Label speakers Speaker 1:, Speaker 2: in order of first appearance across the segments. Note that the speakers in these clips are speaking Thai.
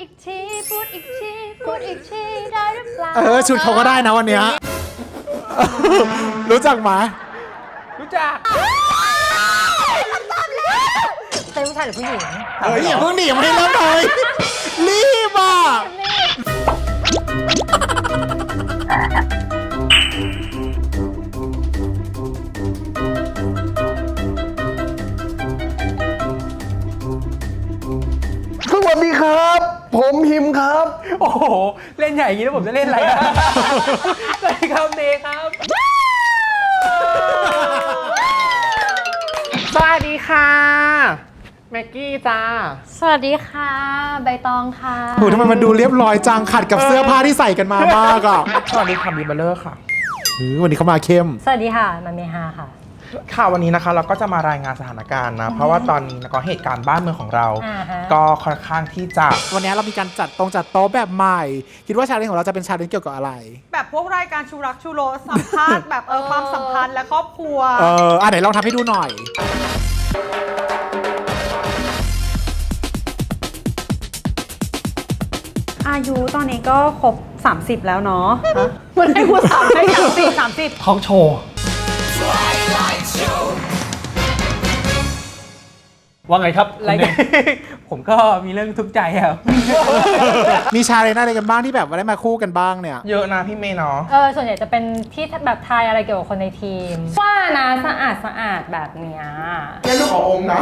Speaker 1: อีกทีพูดอีกทีพูดอีกทีได้หรือเปล่า
Speaker 2: เออชุดเขาก็ได้นะวันเนี้ยรู้จักไหม
Speaker 3: รู้จัก
Speaker 1: เป็นผู้ชายหรือผู้หญิง
Speaker 2: เฮ้ยอย่าเพิ่งหนียังไม่ได้เริ่มเลยรีบอะ
Speaker 4: สวัสดีครับ ผมหิมครับ
Speaker 3: โอ้โห เล่นใหญ่อย่างนี้แล้วผมจะเล่นอะไรอะสวัสดีครับเนครับ สวัสดีค่ะ แม็กกี้จ้า
Speaker 1: สวัสดีค่ะ ใบตองค่ะ
Speaker 2: โหทำไมมันดูเรียบร้อยจังขัดกับเสื้อผ้าที่ใส่กันมามากอะ
Speaker 3: สวัสดีค่ะบีเบลเลอร์ค่ะ
Speaker 2: หือวันนี้เขามาเข้ม
Speaker 1: สวัสดีค่ะมันเมฮาค่ะ
Speaker 5: ค่ะวันนี้นะคะเราก็จะมารายงานสถานการณ์นะ เพราะว่าตอนนี้นะก็เหตุการณ์บ้านเมืองของเรา
Speaker 1: อ่าฮะ
Speaker 5: ก็ค่อนข้างที่จะ
Speaker 2: วันนี้เรามีการจัดตรงจัดโต๊ะแบบใหม่ คิดว่าชาเลนจ์ของเราจะเป็นชาเลนจ์เกี่ยวกับอะไร
Speaker 6: แบบพวกรายการชูรักชูโรสสัมภาษณ์แบบเออความสัมพันธ์และครอบครัว
Speaker 2: เอออะไหนลองทำให้ดูหน่อย
Speaker 6: อายุตอนนี้ก็ครบ 30 แล้วเนาะมันให้พูดสามได้สามสิบสามสิบ
Speaker 3: ทองโชว์ ว่าไงครับรายการผมก็มีเรื่องทุกข์ใจครับ
Speaker 2: มีชาเลนจ์อะไรกันบ้างที่แบบว่าได้มาคู่กันบ้างเนี่ย
Speaker 5: เยอะนะพี่เมย์เนาะ
Speaker 1: เออส่วนใหญ่จะเป็นที่แบบทายอะไรเกี่ยวกับคนในทีม ว่านะสะอาดสะอาดแบบเนี้ย
Speaker 4: แค่ลูกขององค์นะ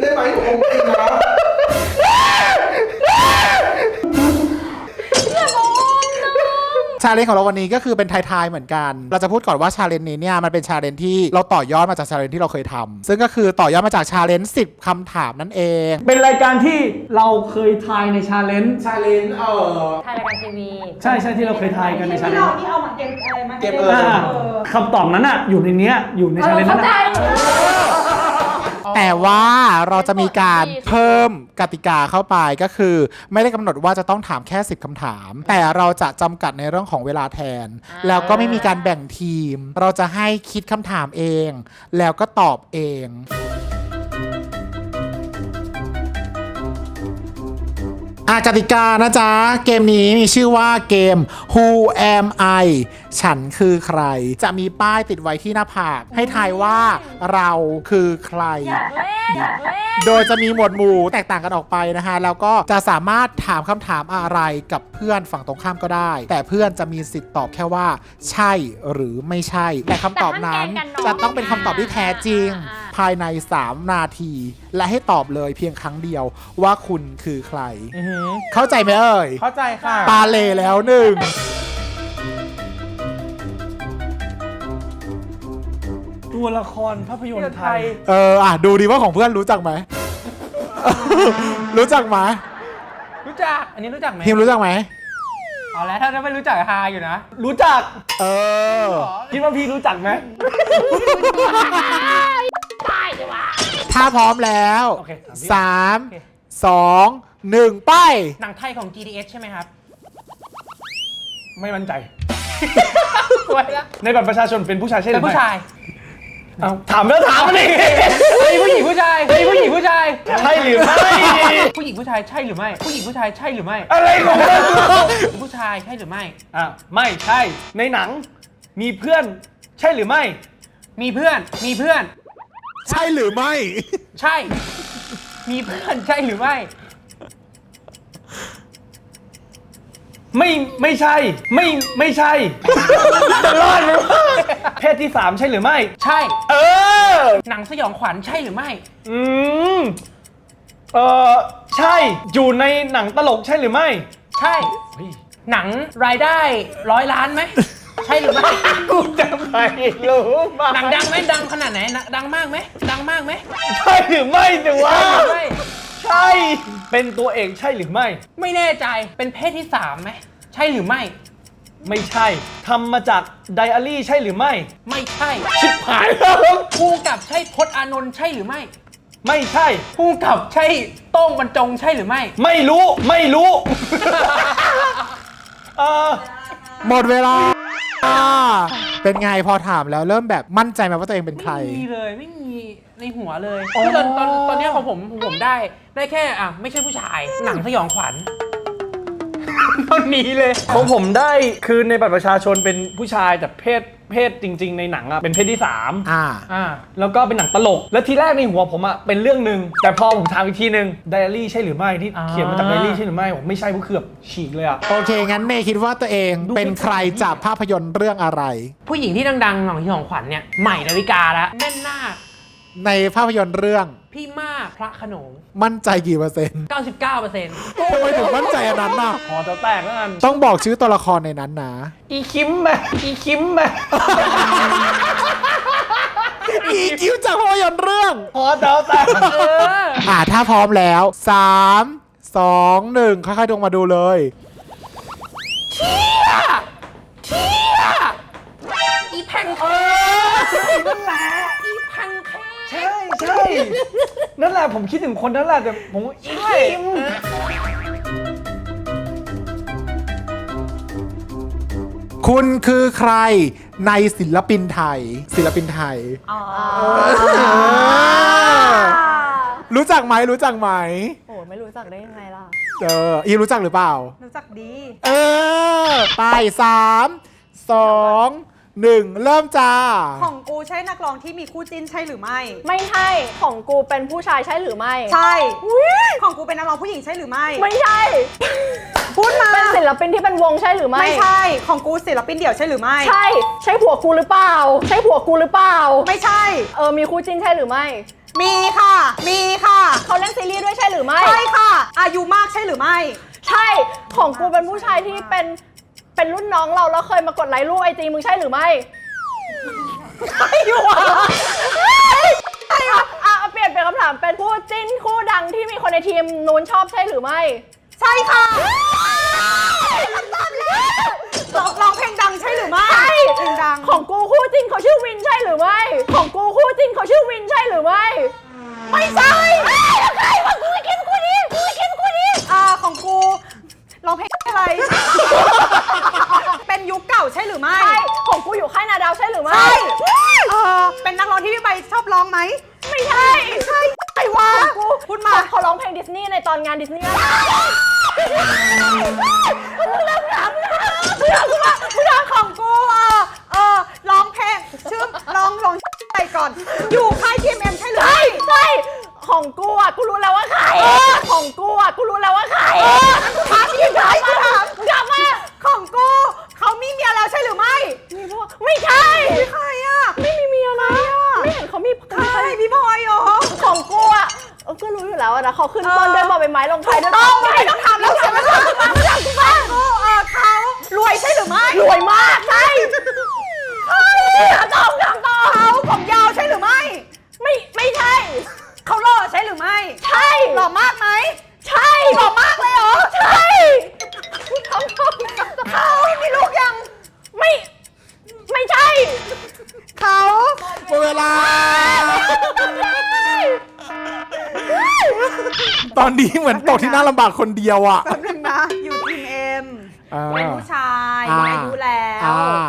Speaker 4: ได้ไหมองค์จริงนะา
Speaker 2: เลนจ์ของเราวันนี้ก็คือเป็นทายๆเหมือนกัน เราจะพูดก่อนว่าชาเลนจ์นี้เนี่ยมันเป็นชาเลนจ์ที่เราต่อยอดมาจากชาเลนจ์ที่เราเคยทำซึ่งก็คือต่อยอดมาจากชาเลนจ์10คำถามนั่นเอง
Speaker 7: เป็นรายการที่เราเคยทายในชาเลนจ์
Speaker 4: ชาเลนจ์เออ
Speaker 1: ทายรายการทีวี
Speaker 7: ใช่ใช่ที่เราเคยทายกันในชาเลน
Speaker 6: เรา
Speaker 7: จ์
Speaker 6: ที่เอามาเกมอะไรมา
Speaker 4: เกมเออ
Speaker 7: อ่าคำตอบนั้นอะอยู่ในเนี้ยอยู่ในชาเลนจ์นั้น
Speaker 1: เข้าใจ
Speaker 7: อะ
Speaker 2: แต่ว่าเราจะมีการเพิ่มกติกาเข้าไปก็คือ ไม่ได้กำหนดว่าจะต้องถามแค่ 10คำถาม แต่เราจะจำกัดในเรื่องของเวลาแทน แล้วก็ไม่มีการแบ่งทีม เราจะให้คิดคำถามเอง แล้วก็ตอบเอง อากติกานะจ๊ะ เกมนี้มีชื่อว่าเกม Who am I ฉันคือใคร จะมีป้ายติดไว้ที่หน้าผากให้ทายว่าเราคือใคร
Speaker 1: อยากเล่นอยากเล่น
Speaker 2: โดยจะมีหมวดหมู่แตกต่างกันออกไปนะฮะ แล้วก็จะสามารถถามคำถามอะไรกับเพื่อนฝั่งตรงข้ามก็ได้ แต่เพื่อนจะมีสิทธิ์ตอบแค่ว่า ใช่หรือไม่ใช่ แต่คำตอบนั้น
Speaker 1: แต่ห้ามแกล้งกันเนอะ
Speaker 2: จะต้องเป็นคำตอบที่แท้จริง
Speaker 1: อ่า
Speaker 2: ภายใน 3 นาที และให้ตอบเลยเพียงครั้งเดียวว่าคุณคือใคร
Speaker 5: อือหือ
Speaker 2: เข้าใจไหมเอ่ย
Speaker 5: เข้าใจค่ะ
Speaker 2: ปาเลแล้วหนึ่ง
Speaker 7: ตัวละครภาพยนตร์ไทย
Speaker 2: เออ อะ ดูดีว่าของเพื่อนรู้จักไหม รู้จักไหม
Speaker 3: รู้จัก อันนี้รู้จักไหม
Speaker 2: พิมรู้จักไหม
Speaker 3: เอาแล้วถ้าไม่รู้จักฮาอยู่นะ
Speaker 7: รู้จัก
Speaker 2: เออ
Speaker 7: คิดว่าพี่รู้จักไหม
Speaker 2: ถ้าพร้อมแล้ว
Speaker 3: โอเคถามพี่
Speaker 2: สาม
Speaker 3: โอเค
Speaker 2: สองหนึ่งไป
Speaker 3: หนังไทยของ GDS ใช่ไหมครับ
Speaker 7: ไม่มั่นใจ
Speaker 3: สวยละ
Speaker 7: ในบัตรประชาชนเป็นผู้ชายใช่ห
Speaker 3: เป็
Speaker 7: รื
Speaker 3: น
Speaker 7: อไม่
Speaker 3: ผู้ชาย
Speaker 7: เอาถามแล้วถามมาดิ
Speaker 3: เฮ้ยผู้หญิงผู้ชายเฮ้ยผู้หญิงผู้ชาย
Speaker 7: ใช่หรือไม่
Speaker 3: ผู้หญิงผู้ชายใช่หรือไม่ ผู้หญิงผู้ชายใช่หรือไม่
Speaker 7: อะไรของมึง
Speaker 3: ผู้ชายใช่หรือไม่
Speaker 7: อะไม่ใช่ ในหนังมีเพื่อนใช่หรือไม่
Speaker 3: มีเพื่อนมีเพื่อน
Speaker 2: ใช่หรือไม่
Speaker 3: ใช่ มีเพื่อนใช่หรือไม่
Speaker 7: ไม่ไม่ใช่ ไม่ไม่ใช่ จะรอดไหมวะเพศที่สามใช่หรือไม่
Speaker 3: ใช่
Speaker 7: เออ
Speaker 3: หนังสยองขวัญใช่หรือไม่
Speaker 7: อืม เออใช่ อยู่ในหนังตลกใช่หรือไม่
Speaker 3: ใช่ หนังรายได้ร้อยล้านไหม ใช่หรือไม่
Speaker 7: กูจะไม่รู้มา
Speaker 3: หนังดังไหมดังขนาดไหนหนังดังมากไหมดังมากไหม
Speaker 7: ใช่หรือไม่สิวะ
Speaker 3: ใช่หรือไม่
Speaker 7: ใช่ เป็นตัวเองใช่หรือไม่
Speaker 3: ไม่แน่ใจเป็นเพศที่สามไหมใช่หรือไม่
Speaker 7: ไม่ใช่ทำมาจากไดอารี่ใช่หรือไม่
Speaker 3: ไม่ใช่
Speaker 7: ชิบหายแล้ว
Speaker 3: ผู้กำกับใช่พจน์อานนท์ใช่หรือไม่
Speaker 7: ไม่ใช่
Speaker 3: ผู้กำกับใช่โต้งบรรจงใช่หรือไม่
Speaker 7: ไม่รู้ไม่รู้ เออ
Speaker 2: หมดเวลาอ่าเป็นไงพอถามแล้วเริ่มแบบมั่นใจไหมว่าตัวเองเป็นใคร
Speaker 3: ไม่มีเลยไม่มีในหัวเลยคือตอนตอนตอนเนี้ยของผมผมได้ได้แค่อะไม่ใช่ผู้ชายหนังสยองขวัญ ตอนนี้เลย
Speaker 7: ของผมได้คือในบัตรประชาชนเป็นผู้ชายแต่เพศเพศจริง ๆ ในหนังอะเป็นเพศที่สาม
Speaker 2: อ่า
Speaker 3: อ่า
Speaker 7: แล้วก็เป็นหนังตลก และทีแรกในหัวผมอะเป็นเรื่องหนึ่งแต่พอผมถามอีกทีหนึ่งไดอารี่ใช่หรือไม่ที่
Speaker 3: อ่า
Speaker 7: เขียนมาจากไดอารี่ใช่หรือไม่ผมไม่ใช่เพราะเกือบฉีกเลยอะ
Speaker 2: โอเค งั้นเมย์คิดว่าตัวเองเป็นใครจากภาพยนตร์เรื่องอะไร
Speaker 3: ผู้หญิงที่ดังๆของที่ของขวัญเนี่ยใหม่ดาวิกาแล้วแม่นนาค
Speaker 2: ในภาพยนตร์เรื่อง
Speaker 3: พี่มากพระโขนง
Speaker 2: มั่นใจกี่เปอร์เซ็นต์
Speaker 3: 99เปอร์เซ็นต์
Speaker 2: ทำไมถึงมั่นใจอันนั้นน่ะ
Speaker 7: หอแถวแตกแล้วกัน
Speaker 2: ต้องบอกชื่อตัวละครในนั้นนะ
Speaker 7: อีคิมไหมอีคิมไหม
Speaker 2: อีคิวจากภาพยนตร์เรื่อง
Speaker 7: หอแถวแตก
Speaker 3: เออ
Speaker 2: อ่าถ้าพร้อมแล้ว 3 2 1 ค่อยๆดวงมาดูเลย
Speaker 3: อีแพงเออนั่นแหละอีแพงแค่
Speaker 7: ใช่ใช่นั่นแหละผมคิดถึงคนนั้นแหละแต่ผมอีคิม
Speaker 2: คุณคือใครในศิลปินไทย ศิลปินไทย
Speaker 6: อ๋อ
Speaker 2: รู้จักไหมรู้จักไหม
Speaker 6: โอ้ไม่รู้จักได้ยังไงล่ะ
Speaker 2: เอออีรู้จักหรือเปล่า
Speaker 6: รู้จักดี
Speaker 2: เออไปสามสอง หนึ่งเริ่มจ้า
Speaker 6: ของกูใช่นักร้องที่มีคู่จิ้นใช่หรือไม่
Speaker 8: ไม่ใช่ ของกูเป็นผู้ชายใช่หรือไม่
Speaker 6: ใช่ ของกูเป็นนักร้องผู้หญิงใช่หรือไม่
Speaker 8: ไม่ใช่
Speaker 6: พูดมา
Speaker 8: เป็นศิลปินที่เป็นวงใช่หรือไม่
Speaker 6: ไม่ใช่ ของกูศิลปินเดี่ยวใช่หรือไม่
Speaker 8: ใช่ ใช่ผัวกูหรือเปล่า ใช่ผัวกูหรือเปล่า
Speaker 6: ไม่ใช่
Speaker 8: เออ มีคู่จิ้นใช่หรือไม่
Speaker 6: มีค่ะ มีค่ะ
Speaker 8: เขาเล่นซีรีส์ด้วยใช่หรือไม่
Speaker 6: ใช่ค่ะ อายุมากใช่หรือไม่
Speaker 8: ใช่ ของกูเป็นผู้ชายที่เป็น เป็นรุ่นน้องเราแล้วเคยมากดไลค์รูปไอจีมึงใช่หรือไม่ใช่อยู่อะอะเปลี่ยนเป็นคำถามเป็นคู่จิ้นคู่ดังที่มีคนในทีมนู้นชอบใช่หรือไม่
Speaker 6: ใช่ค่ะร้องร้องเพลงดังใช่หรือไม่
Speaker 8: ใช่
Speaker 6: เพลงดัง
Speaker 8: ของกูคู่จริงเขาชื่อวินใช่หรือไม่ ของกูคู่จริงเขาชื่อวินใช่หรือไม่ ไม่ใช่
Speaker 6: อน อ
Speaker 8: ยู่ค่าย
Speaker 6: ทีม
Speaker 8: เอ็ม
Speaker 6: ใช่หรือ
Speaker 8: ใช่
Speaker 6: ไม่
Speaker 8: ใช่ ของกูอะ กูรู้แล้วว่าใครของ รื
Speaker 6: อไม่ ใช่หล่อ
Speaker 8: มา
Speaker 6: กไหม
Speaker 8: ใช่
Speaker 6: หล่อมากเลยเหรอ
Speaker 8: ใช่ทำทำ
Speaker 6: เขามีลูกยัง
Speaker 8: ไม่ ไม่ใช่
Speaker 6: เขา
Speaker 2: หมดเวลา ตอนนี้เหมือนตกที่น่าลำบากคนเดียวอะ
Speaker 6: แป๊บนึงนะ อยู่ทีมเอ็ม
Speaker 2: อ่า
Speaker 6: เป็นผู้ชาย
Speaker 2: อ่า
Speaker 6: มีอายุแล้ว
Speaker 2: อ่า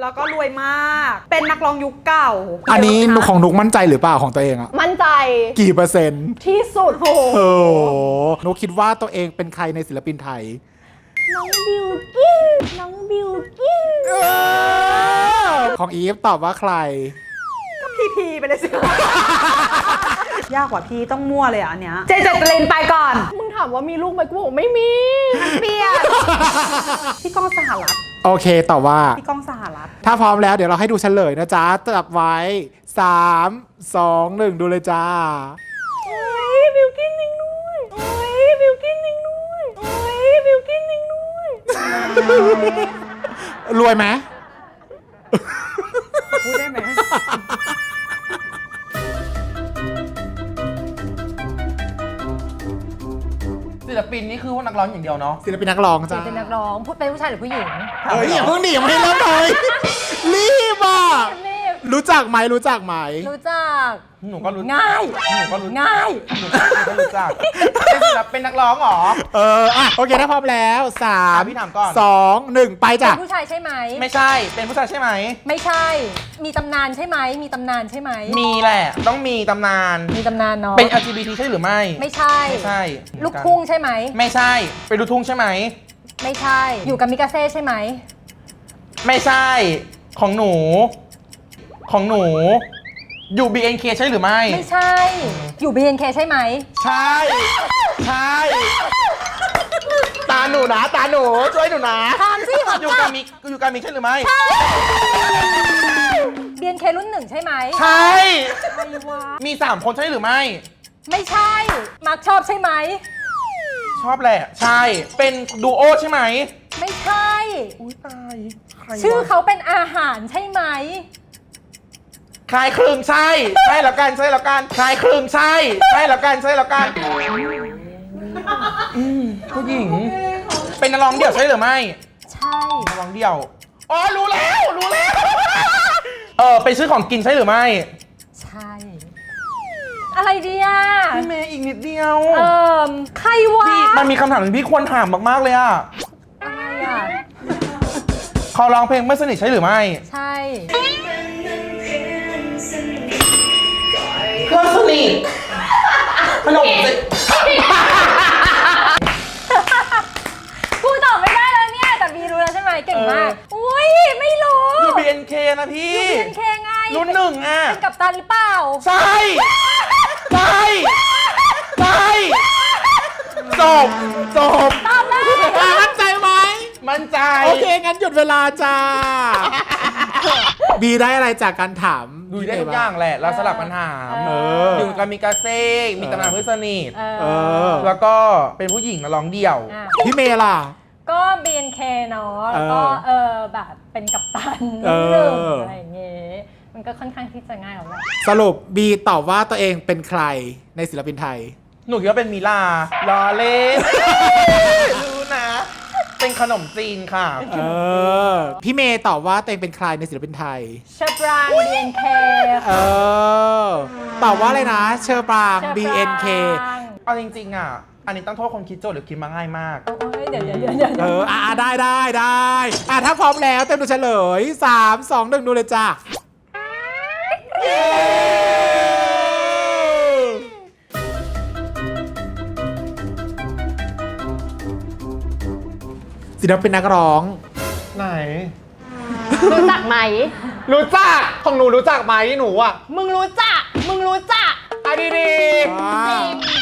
Speaker 6: แล้วก็รวยมาก เป็นนักร้องยุคเก่า
Speaker 2: อันนี้ของนุกมั่นใจหรือเปล่าของตัวเองอะ
Speaker 8: มั่นใจ
Speaker 2: กี่เปอร์เซ็นต์
Speaker 8: ที่สุดโห
Speaker 2: โอ้โหนุกคิดว่าตัวเองเป็นใครในศิลปินไทย
Speaker 8: น้องบิวกิ้นน้องบิวกิ้น
Speaker 2: ของอีฟตอบว่าใคร
Speaker 6: ก็พีพีไปเลยสิ ยากกว่าพี่ต้องมั่วเลยอะอันเนี้ยเจเจตลินไปก่อน
Speaker 8: มึงถามว่ามีลูกไหมกูบอกไม่มี
Speaker 6: เปลี่ยนพี่ก้องสหรัฐ
Speaker 2: โอเคตอบว่า
Speaker 6: พี่ก้องสหรัฐ
Speaker 2: ถ้าพร้อมแล้วเดี๋ยวเราให้ดูเฉลยนะจ๊ะจับไว้ 3 2 1 ดูเลยจ้า
Speaker 8: โอ้ยบิวกิ้นจริงด้วยโอ้ยบิวกิ้นจริงด้วยโอ้ยบิวกิ้นจริงด้วย
Speaker 2: รวยไหม
Speaker 3: ร้องอย่างเดียวเนาะ
Speaker 2: ศิลปินนักร้องจ้า
Speaker 1: เป็นนักร้องพูดเป็นผู้ชายหรือผู้หญิง
Speaker 2: เฮ้ยอย่าเพิ่งหนียังไม่ได้เริ่มเลยรีบอะ รู้จักไหมรู้จักไหม
Speaker 1: รู้จัก
Speaker 5: หนูก็รู้
Speaker 1: ง่าย
Speaker 5: หนูก็รู้
Speaker 1: ง่าย
Speaker 5: หนูก็หนูก็รู้จักเป็นศิลปเป็นนักร้องเหรอ
Speaker 2: เออ อะ โอเค ถ้าพร้อมแล้วสาม
Speaker 5: อะพี่ถามก่อน
Speaker 2: สองหนึ่งไปจ้ะ
Speaker 1: เป็นผู้ชายใช่ไหม
Speaker 5: ไม่ใช่ เป็นผู้ชายใช่ไหม
Speaker 1: ไม่ใช่ มีตำนานใช่ไหม มีตำนานใช่ไหม
Speaker 5: มีแหละ ต้องมีตำนาน
Speaker 1: มีตำนานเนาะ
Speaker 5: เป็น LGBT ใช่หรือไม่
Speaker 1: ไม่ใช่
Speaker 5: ไม่ใช่
Speaker 1: ลูกทุ่งใช่ไหม
Speaker 5: ไม่ใช่ เป็นลูกทุ่งใช่ไหม
Speaker 1: ไม่ใช่ อยู่กับมิกาเซ่ใช่ไหม
Speaker 5: ไม่ใช่ ของหนู ของหนูอยู่ BNK ใช่หรือไม่
Speaker 1: ไม่ใช่ อยู่ BNK ใช่ไหม
Speaker 5: ใช่ ใช่ ตาหนูนะตาหนูช่วยหนูนะ
Speaker 1: ถามสิขอ
Speaker 5: อยู่
Speaker 1: ต
Speaker 5: กั
Speaker 1: อ
Speaker 5: บบมิกอยู่กับมิกใช่หรือไม่
Speaker 1: BNK รุ่นหนึ่งใช่ไหม
Speaker 5: ใช่
Speaker 1: ใครวะ
Speaker 5: มี3คนใช่หรือไม่
Speaker 1: ไม่ใช่ มาร์คชอบใช่ไหม
Speaker 5: ชอบแหละ ใช่ เป็นดูโอใช่ไหม
Speaker 1: ไม่ใช่
Speaker 5: อุ้ยตายใครวะ
Speaker 1: ชื่อเขาเป็นอาหารใช่ไหม
Speaker 5: คลายคลึงใช่ใช่แล้วกันใช่แล้วกันคลายคลึงใช่ใช่แล้วกันใช่แล้วกันอืมผู้หญิง เป็นนักร้องเดี่ยวใช่หรือไม่
Speaker 1: ใช่
Speaker 5: นักร้องเดี่ยวอ๋อรู้แล้วรู้แล้วเออเป็นชื่อของกินใช่หรือไม่
Speaker 1: ใช่ อะไรดีอะ
Speaker 5: พี่เมย์อีกนิดเดียว
Speaker 1: เอ่อใครวะ
Speaker 5: พี่มันมีคำถามหนึ่งพี่ควรถามมากๆเลยอะ
Speaker 1: อะไรอะ
Speaker 5: เขาร้องเพลงไม่สนิทใช่หรือไม่
Speaker 1: ใช่
Speaker 5: เพื่อนสนิทขนมจีบ
Speaker 1: กูตอบไม่ได้แล้วเนี่ย แต่บีรู้แล้วใช่ไหมเก่งมาก อุ้ยไม่รู้
Speaker 5: อยู่ BNK นะพี่
Speaker 1: เป็นเคไง
Speaker 5: รุ่นหนึ่งอะ
Speaker 1: เป็นกับตันหรือเปล่า
Speaker 5: ใช่ใช่ใช่จบจบ
Speaker 1: ตอบเลย
Speaker 2: อะมั่นใจไหม
Speaker 5: มั่นใจ
Speaker 2: โอเค งั้นหยุดเวลาจ้า บีได้อะไรจากการถาม
Speaker 5: ดูได้ทุกอย่างแหละ เราสลับกันถาม
Speaker 2: เออ
Speaker 5: อยู่กับมิกาเซ่มีตำนานเพื่อนสนิท
Speaker 1: เอ
Speaker 2: เอ
Speaker 1: อ
Speaker 2: อ
Speaker 5: แล้วก็เป็นผู้หญิงนะร้องเดี่ยว
Speaker 1: อะ
Speaker 2: พี่เมย์ล่ะ
Speaker 1: ก็ BNK เนาะแล้วก็
Speaker 2: เออ
Speaker 1: เออแบบเป็นกัปตัน
Speaker 2: เออ
Speaker 1: หนึ่งอะไรอย่างเงี้ยมันก็ค่อนข้างที่จะง่ายแล้วแหละ
Speaker 2: สรุปบีตอบว่าตัวเองเป็นใครในศิลปินไทย
Speaker 5: หนูคิดว่าเป็นมิลาลอเล่นรู้นะเป็น ขนมจีนค่ะ
Speaker 2: เออ พี่เมย์ตอบว่าตัวเองเป็นใครในศิลปินไทย
Speaker 1: เชอปราง BNK
Speaker 2: เออ ตอบว่าอะไรนะ เชอร์ปราง
Speaker 1: เชอปราง
Speaker 2: BNK
Speaker 5: เอาจริงๆอะ อันนี้ต้องโทษคนคิดโจทย์หรือคิดมาง่ายมาก
Speaker 1: โอ้ยเดี๋ยวเดี๋ยวเดี๋ยวเดี๋ยว
Speaker 2: เอออะอะได้ได้ได้อะถ้าพร้อมแล้วเต็มดูเฉลย 3 2 1 ดูเลยจ้า ศิลปินนักร้อง
Speaker 9: ไหน
Speaker 10: รู้จักไหม
Speaker 9: รู้จัก ของหนูรู้จักไหมหนูอะ
Speaker 10: มึงรู้จัก มึงรู้จัก
Speaker 9: อะดีดี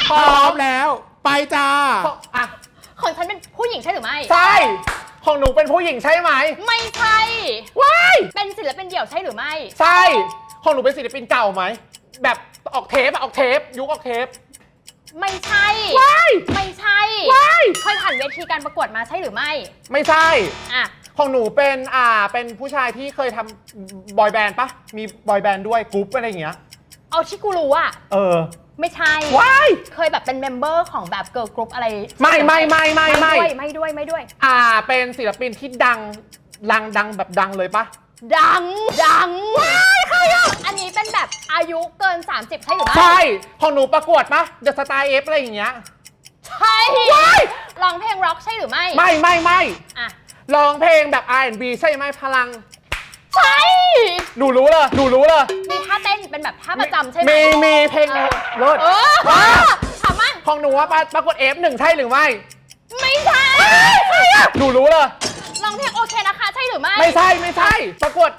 Speaker 2: พร้อมแล้ว ไปจ้า
Speaker 9: อะ
Speaker 10: ของฉันเป็นผู้หญิงใช่หรือไม่
Speaker 9: ใช่ ของหนูเป็นผู้หญิงใช่ไหม
Speaker 10: ไม่ใช่
Speaker 9: ว้าย
Speaker 10: เป็นศิลปินเดี่ยวใช่หรือไม่
Speaker 9: ใช่ ของหนูเป็นศิลปินเก่าไหม แบบออกเทปอะออกเทป ยุคออกเทป
Speaker 10: ไม่ใช่
Speaker 9: ว้าย
Speaker 10: ไม่ใช่
Speaker 9: ว้าย
Speaker 10: เคยผ่านเวทีการประกวดมาใช่หรือไม่
Speaker 9: ไม่ใช่
Speaker 10: อะ
Speaker 9: ของหนูเป็นอ่าเป็นผู้ชายที่เคยทำบอยแบนด์ปะมีบอยแบนด์ด้วยกรุ๊ปอะไรอย่างเงี้ย
Speaker 10: เอาที่กูรู้อะ
Speaker 9: เออ
Speaker 10: ไม่ใช่
Speaker 9: ว้าย
Speaker 10: เคยแบบเป็นเมมเบอร์ของแบบเกิร์ลกรุ๊ปอะไร
Speaker 9: ไม่ไม่ไม่ไม่ไม่
Speaker 10: ด้วยไม่ด้วยไม่ด้วย
Speaker 9: อ่าเป็นศิลปินที่ดังดังดังแบบดังเลยปะ
Speaker 10: ดัง ดังว้ายใครอะอันนี้เป็นแบบอายุเกิน 30 ใช่หรือไม่
Speaker 9: ใช่ของหนูประกวดปะเดอะสตาร์เอฟอะไรอย่างเงี้ย
Speaker 10: ใช่ร้องเพลงร็อกใช่หรือไม่
Speaker 9: ไม่ไม่ไม่
Speaker 10: อะ
Speaker 9: ร้องเพลงแบบ R&B ใช่ไหมพลัง
Speaker 10: ใช่
Speaker 9: หนูรู้เลยหนูรู้เลย
Speaker 10: มีท่าเต้นเป็นแบบท่าประจำใช่ไหม
Speaker 9: มีมีเพลงเลิศ
Speaker 10: เออเออถามมัน
Speaker 9: ของหนูว่าประกวด F1 ใช่หรือไม่
Speaker 10: ไม่ใช่
Speaker 9: หนูรู้เลย
Speaker 10: ร้องเพลงโอเคนะคะ ใช่หรือไม่
Speaker 9: ไม่ใช่ไม่ใช่ ประกวด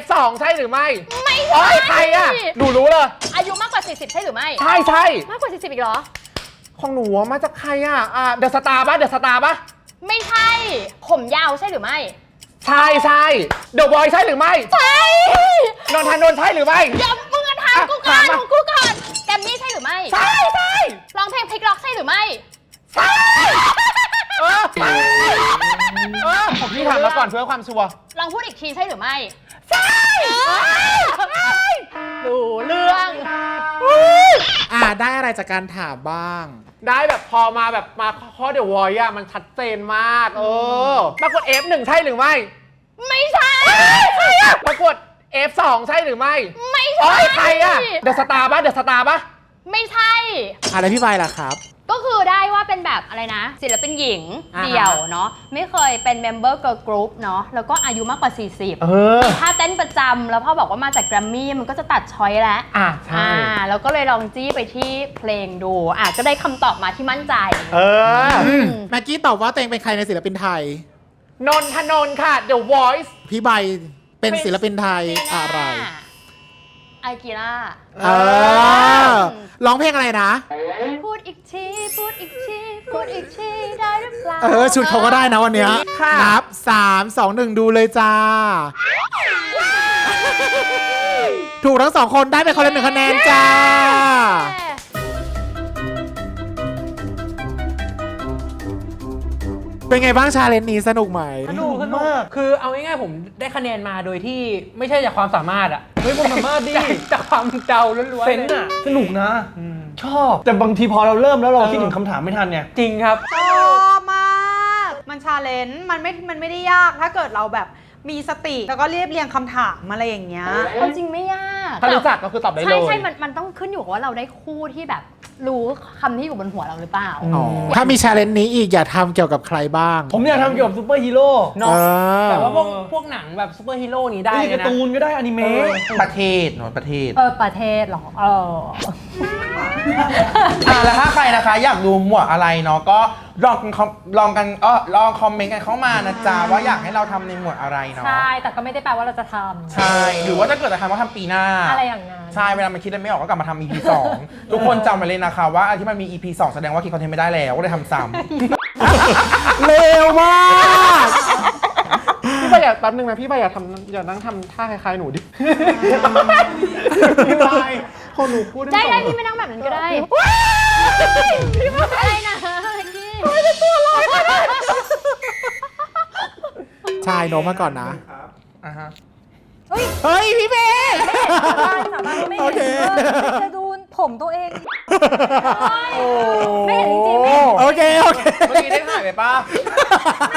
Speaker 9: F2 ใช่หรือไม่
Speaker 10: ไม่
Speaker 9: โอ้
Speaker 10: ใช่
Speaker 9: ยใครอะหนูรู้เลย
Speaker 10: อายุมากกว่า 40 ใช่หรือไม่
Speaker 9: ใช่ใช่
Speaker 10: มากกว่า 40 อีกเหรอ
Speaker 9: ของหนูอะมาจากใครอะอ่าเดอะสตาร์ปะเดอะสตาร์ปะ
Speaker 10: ไม่ใช่ ผมยาวใช่หรือไม่
Speaker 9: ใช่ใช่เดอะบอยใช่หรือไม่
Speaker 10: ใช่
Speaker 9: นนทนนท์ใช่หรือไม่
Speaker 10: อย่ามึงอะถามกูก่อ
Speaker 9: ถานมมา
Speaker 10: มึงกูก่อนแกมมี่ใช่หรือไม่
Speaker 9: ใช่ใช่
Speaker 10: ร้องเพลงพลิกล็อกใช่หรือไม่
Speaker 9: ใช่เออใช่เออผม พี่ถามมาก่อนเพื่อความชัวร์
Speaker 10: ลองพูดอีกทีใช่หรือไม่ใช่ดูเรื่อง
Speaker 2: อ่าได้อะไรจากการถามบ้าง
Speaker 9: ได้แบบพอมาแบบมาข้อเดอะวอยอะมันชัดเจนมาก เออประกวด F1 ใช่หรือไม่
Speaker 10: ไม่ใช่
Speaker 9: ประกวด
Speaker 5: F2 ใช่หรือไม่
Speaker 10: ไม่
Speaker 5: โอ้
Speaker 10: ใช่
Speaker 5: ยใครอะเดอะสตาร์ปะเดอะสตาร์ปะ
Speaker 10: ไม่ใช่
Speaker 2: อะไรพี่ใบล่ะครับ
Speaker 10: ก็คือได้ว่าเป็นแบบอะไรนะ ศิลปินหญิง
Speaker 3: อ่าฮะ
Speaker 10: เดี่ยวเนาะไม่เคยเป็นเมมเบอร์เกิร์ลกรุ๊ปเนาะแล้วก็อายุมากกว่า 40
Speaker 5: เออ
Speaker 10: ถ้าเต้นประจำแล้วพอบอกว่ามาจากแกรมมี่มันก็จะตัดช้อยแล้ว
Speaker 5: อะใช่
Speaker 10: อ่าแล้วก็เลยลองจี้ไปที่เพลงดูอะก็ได้คำตอบมาที่มั่นใจ
Speaker 5: เออ
Speaker 2: แม็กกี้ตอบว่าตัวเองเป็นใครในศิลปินไทย
Speaker 5: นนทนนท์ค่ะ The Voice
Speaker 2: พี่ใบเป็นศิลปินไทยอะไร
Speaker 10: อากิล่า
Speaker 2: เออร้องเพลงอะไรนะ
Speaker 10: พูดอีกที พูดอีกที พูดอีกทีได้หรือเปล่า
Speaker 2: เออ ชุดเขาก็ได้นะวันเนี้ย
Speaker 5: ค่ะ
Speaker 2: นับ 3 2 1 ดูเลยจ้า ถูกทั้งสองคนได้ไปคนละหนึ่งคะแนนจ้า เป็นไงบ้างชาเลนจ์นี้สนุกไหม
Speaker 3: สนุกสนุกคือเอาง่ายๆผมได้คะแนนมาโดยที่ไม่ใช่จากความสามารถอะ
Speaker 7: เฮ้ยผมสามารถดิ
Speaker 3: จากจากความเดาล้วนๆ
Speaker 7: เซน
Speaker 3: เลย
Speaker 7: ส์อะสนุกนะ ชอบ แต่บางทีพอเราเริ่มแล้วเราคิดถึงคำถามไม่ทันไง
Speaker 3: จริงครับ
Speaker 6: ชอบมาก มันชาเลนจ์มันไม่ มันไม่ได้ยาก ถ้าเกิดเราแบบมีสติ แล้วก็เรียบเรียงคำถามอะไรอย่างเงี้ย
Speaker 10: เอาจริงไม่ยาก
Speaker 5: ถ้ารู้จักก็คือตอบได้เล
Speaker 10: ใช่
Speaker 5: ย
Speaker 10: ใช่มันมันต้องขึ้นอยู่กับว่าเราได้คู่ที่แบบ รู้คำที่อยู่บนหัวเราหรือเปล่า
Speaker 2: อ๋อ ถ้ามีชาเลนจ์นี้อีกอย่าทำเกี่ยวกับใครบ้าง
Speaker 7: ผมอยากทำเกี่ยวกับซูเปอร์ฮีโร่
Speaker 3: เนาะ
Speaker 2: เออ
Speaker 3: แต่ว่าพวกพวกหนังแบบซูเปอร์ฮีโร่นี้ได้
Speaker 7: ได้
Speaker 3: เลย
Speaker 7: การ์
Speaker 3: นะ
Speaker 7: ตูนก็ได้อนิเมะ
Speaker 5: ประเทศหน่อยประเทศ
Speaker 1: เออประเทศเหรอเออ
Speaker 5: อ่าแล้วถ้าใครนะคะ อยากดูหมวดอะไรเนาะก็ลองคอมลองกันเออลองคอมเมนต์กันเข้ามานะจ๊ะว่าอยากให้เราทำในหมวดอะไรเนาะ
Speaker 1: ใช่ แต่ก็ไม่ได้แปลว่าเราจะทำ
Speaker 5: ใช่หรือว่าถ้าเกิดจะทำก็ทำปีหน้า
Speaker 1: อะไรอย่างนั้น
Speaker 5: ใช่เวลามันคิดอะไรไม่ออกก็กลับมาทำ EP 2ทุกคนจำไว้เลยนะคะว่าอันที่มันมี EP 2แสดงว่าคิดคอนเทนต์ไม่ได้แล้วก็เลยทำซ้ำ
Speaker 2: เร็วมาก
Speaker 5: พี่ใบอยากแป๊บนึงนะพี่ใบอยากทำอยากนั่งทำท่าคล้ายๆหนูดิพี่ใบคนหนูพูด
Speaker 10: ได้ได้พี่ไม่นั่งแบบนั้นก็ได้พี่ว่าอะไรนะพี่ตัวลอย
Speaker 2: ชายโน้มมาก่อนนะ
Speaker 5: อ่าฮะ
Speaker 2: เฮ้ย พี่เมย์
Speaker 1: สาบานสาบานว่าไม่
Speaker 2: โอ
Speaker 1: เห็น
Speaker 2: เค
Speaker 1: เออจะดูผมตัวเอง ไม่เห็นจริงๆไม่เห็น
Speaker 2: โอเค โอเค
Speaker 5: เมื่อกี้ได้ถ่ายไปปะ
Speaker 1: ไ